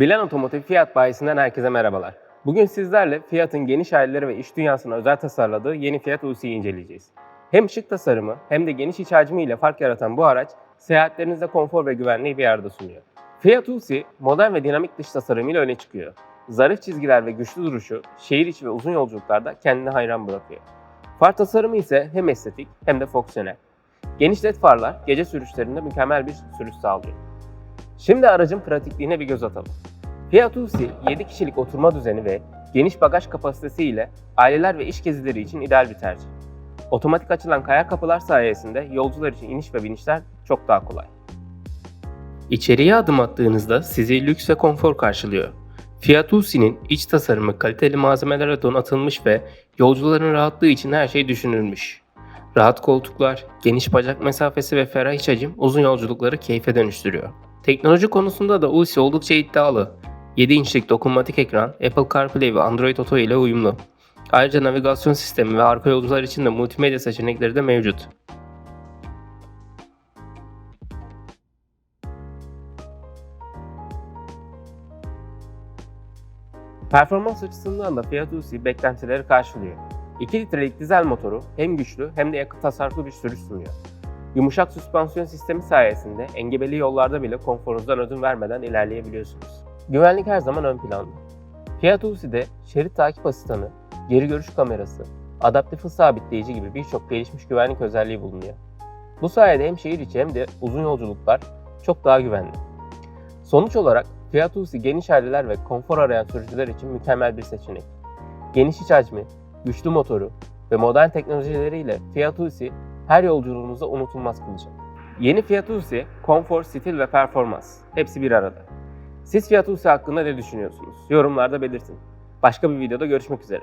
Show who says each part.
Speaker 1: Bilen Otomotiv Fiyat bayisinden herkese merhabalar. Bugün sizlerle Fiat'ın geniş aileleri ve iş dünyasına özel tasarladığı yeni Fiat Usi'yi inceleyeceğiz. Hem şık tasarımı hem de geniş iç hacmi ile fark yaratan bu araç, seyahatlerinizde konfor ve güvenliği bir arada sunuyor. Fiat Usi, modern ve dinamik dış tasarımıyla öne çıkıyor. Zarif çizgiler ve güçlü duruşu, şehir içi ve uzun yolculuklarda kendini hayran bırakıyor. Far tasarımı ise hem estetik hem de fonksiyonel. Geniş led farlar gece sürüşlerinde mükemmel bir sürüş sağlıyor. Şimdi aracın pratikliğine bir göz atalım. Fiat Usi 7 kişilik oturma düzeni ve geniş bagaj kapasitesi ile aileler ve iş gezileri için ideal bir tercih. Otomatik açılan kayar kapılar sayesinde yolcular için iniş ve binişler çok daha kolay. İçeriye adım attığınızda sizi lüks ve konfor karşılıyor. Fiat Usi'nin iç tasarımı kaliteli malzemelere donatılmış ve yolcuların rahatlığı için her şey düşünülmüş. Rahat koltuklar, geniş bacak mesafesi ve ferah iç hacim uzun yolculukları keyfe dönüştürüyor. Teknoloji konusunda da Usi oldukça iddialı. 7 inçlik dokunmatik ekran, Apple CarPlay ve Android Auto ile uyumlu. Ayrıca navigasyon sistemi ve arka yolcular için de multimedya seçenekleri de mevcut. Performans açısından da Fiat Usi beklentileri karşılıyor. 2 litrelik dizel motoru hem güçlü hem de yakıt tasarruflu bir sürüş sunuyor. Yumuşak süspansiyon sistemi sayesinde engebeli yollarda bile konforunuzdan ödün vermeden ilerleyebiliyorsunuz. Güvenlik her zaman ön planda. Fiat Usi'de şerit takip asistanı, geri görüş kamerası, adaptif hız sabitleyici gibi birçok gelişmiş güvenlik özelliği bulunuyor. Bu sayede hem şehir içi hem de uzun yolculuklar çok daha güvenli. Sonuç olarak Fiat Usi geniş aileler ve konfor arayan sürücüler için mükemmel bir seçenek. Geniş iç hacmi, güçlü motoru ve modern teknolojileriyle Fiat Usi her yolculuğunuzda unutulmaz kılacak. Yeni Fiat Usi, konfor, stil ve performans hepsi bir arada. Siz Fiat Usi hakkında ne düşünüyorsunuz? Yorumlarda belirtin. Başka bir videoda görüşmek üzere.